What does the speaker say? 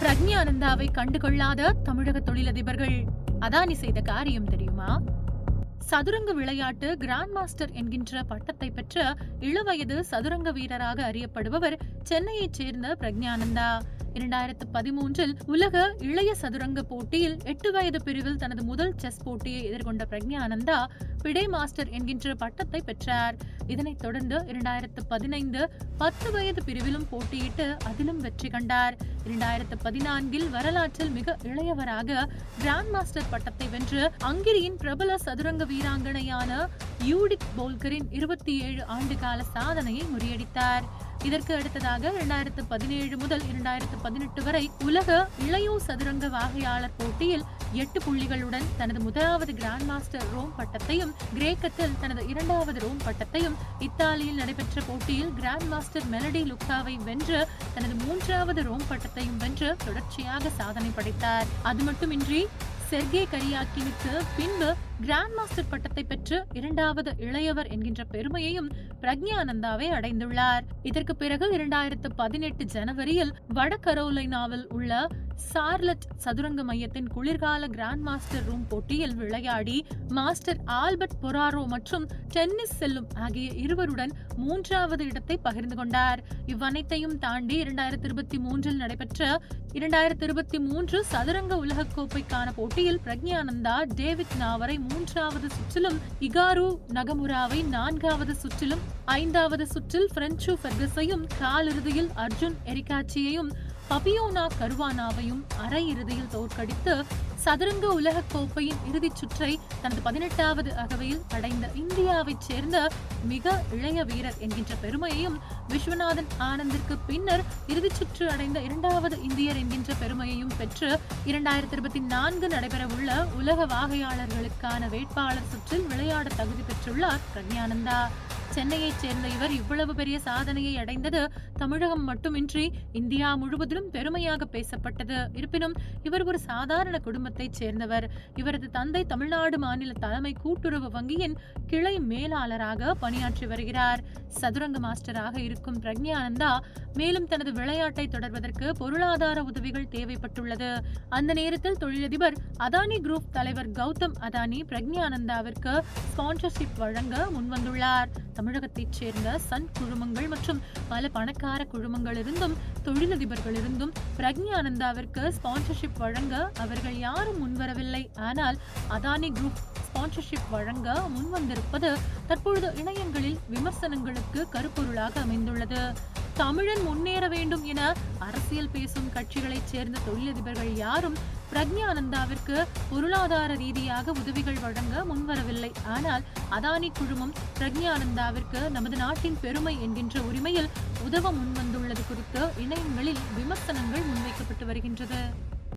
பிரக்ஞானந்தாவை கண்டுகொள்ளாத தமிழக தொழிலதிபர்கள். அதானி செய்த காரியம் தெரியுமா? சதுரங்க விளையாட்டு கிராண்ட் மாஸ்டர் என்கின்ற பட்டத்தை பெற்ற இளவயது சதுரங்க வீரராக அறியப்படுபவர் சென்னையைச் சேர்ந்த பிரக்ஞானந்தா இரண்டாயிரத்து பதிமூன்றில் உலக இளைய சதுரங்க போட்டியில் எட்டு வயது பிரிவில் தனது முதல் செஸ் போட்டியை எதிர்கொண்ட பிரக்ஞானந்தா பிடே மாஸ்டர் என்கின்ற பட்டத்தை பெற்றார். இதனைத் தொடர்ந்து இரண்டாயிரத்து பதினைந்து பத்து வயது பிரிவிலும் போட்டியிட்டு அதிலும் வெற்றி கண்டார். இரண்டாயிரத்து பதினான்கில் வரலாற்றில் மிக இளையவராக கிராண்ட் மாஸ்டர் பட்டத்தை வென்று ஹங்கேரியின் பிரபல சதுரங்க வீராங்கனையான யூடிக் போல்கரின் இருபத்தி ஏழு ஆண்டுகால சாதனையை முறியடித்தார். இதற்கு அடுத்ததாக இரண்டாயிரத்து பதினேழு முதல் இரண்டாயிரத்து பதினெட்டு வரை உலக இளையோர் சதுரங்க வாகையாளர் போட்டியில் எட்டு புள்ளிகளுடன் தனது முதலாவது கிராண்ட் மாஸ்டர் ரோம் பட்டத்தையும் கிரேக்கத்தில் தனது இரண்டாவது ரோம் பட்டத்தையும் இத்தாலியில் நடைபெற்ற போட்டியில் கிராண்ட் மாஸ்டர் மெலடி லுக்காவை வென்று தனது மூன்றாவது ரோம் பட்டத்தையும் வென்று தொடர்ச்சியாக சாதனை படைத்தார். அது மட்டுமின்றி செர்கே கரியாக்கினுக்கு பின்பு கிராண்ட் மாஸ்டர் பட்டத்தை பெற்று இரண்டாவது இளையவர் என்கின்ற பெருமையையும் பிரக்ஞானந்தாவே அடைந்துள்ளார். இதற்கு பிறகு இரண்டாயிரத்து பதினெட்டு ஜனவரியில் வட கரோலைனாவில் உள்ள சார்லட் சதுரங்க மையத்தின் குளிர்கால கிராண்ட் மாஸ்டர் ரூம் போட்டியில் விளையாடி மாஸ்டர் ஆல்பர்ட் பொராரோ மற்றும் டென்னிஸ் செல்லும் ஆகிய இருவருடன் மூன்றாவது இடத்தை பகிர்ந்து கொண்டார். இவ்வனைத்தையும் தாண்டி இரண்டாயிரத்தி இருபத்தி மூன்றில் நடைபெற்ற இரண்டாயிரத்தி இருபத்தி மூன்று சதுரங்க உலகக்கோப்பைக்கான போட்டியில் பிரக்ஞானந்தா டேவிட் நாவரை மூன்றாவது சுற்றிலும் இகாரு நகமுராவை நான்காவது சுற்றிலும் ஐந்தாவது சுற்றில் பிரெஞ்சு ஃபெர்கஸையும் காலிறுதியில் அர்ஜுன் எரிகாச்சியையும் பபியோனா கருவானாவையும் அரையிறுதியில் தோற்கடித்து சதுரங்க உலக கோப்பையின் இறுதிச் சுற்றை தனது பதினெட்டாவது அகவையில் அடைந்த இந்தியாவைச் சேர்ந்த மிக இளைய வீரர் என்கின்ற பெருமையையும் விஸ்வநாதன் ஆனந்திற்கு பின்னர் இறுதிச் சுற்று அடைந்த இரண்டாவது இந்தியர் என்கின்ற பெருமையையும் பெற்று இரண்டாயிரத்தி இருபத்தி நான்கு நடைபெறவுள்ள உலக வாகையாளர்களுக்கான வேட்பாளர் சுற்றில் விளையாட தகுதி பெற்றுள்ளார் பிரக்யானந்தா சென்னையைச் சேர்ந்த இவர் இவ்வளவு பெரிய சாதனையை அடைந்தது தமிழகம் மட்டுமின்றி இந்தியா முழுவதிலும் பெருமையாக பேசப்பட்டது. இருப்பினும் இவர் ஒரு சாதாரண குடும்பத்தைச் சேர்ந்தவர். இவரது தந்தை தமிழ்நாடு மாநில தலைமை கூட்டுறவு வங்கியின் கிளை மேலாளராக பணியாற்றி வருகிறார். சதுரங்க மாஸ்டராக இருக்கும் பிரக்ஞானந்தா மேலும் தனது விளையாட்டை தொடர்வதற்கு பொருளாதார உதவிகள் தேவைப்பட்டுள்ளது. அந்த நேரத்தில் தொழிலதிபர் அதானி குரூப் தலைவர் கௌதம் அதானி பிரக்ஞானந்தாவிற்கு ஸ்பான்சர்ஷிப் வழங்க முன்வந்துள்ளார். தமிழகத்தைச் சேர்ந்த சன் குழுமங்கள் மற்றும் பல பணக்கார குழுமங்களிலிருந்தும் தொழிலதிபர்களிருந்தும் பிரக்ஞானந்தாவிற்கு ஸ்பான்சர்ஷிப் வழங்க அவர்கள் யாரும் முன்வரவில்லை. ஆனால் அதானி குரூப் ஸ்பான்சர்ஷிப் வழங்க முன்வந்திருப்பது தற்பொழுது இணையங்களில் விமர்சனங்களுக்கு கருப்பொருளாக அமைந்துள்ளது. தமிழன் முன்னேற வேண்டும் என அரசியல் பேசும் கட்சிகளைச் சேர்ந்த தொழிலதிபர்கள் யாரும் பிரக்ஞானந்தாவிற்கு பொருளாதார ரீதியாக உதவிகள் வழங்க முன்வரவில்லை. ஆனால் அதானி குழுமம் பிரக்ஞானந்தாவிற்கு நமது நாட்டின் பெருமை என்கின்ற உரிமையில் உதவ முன்வந்துள்ளது குறித்து இணையங்களில் விமர்சனங்கள் முன்வைக்கப்பட்டு வருகின்றது.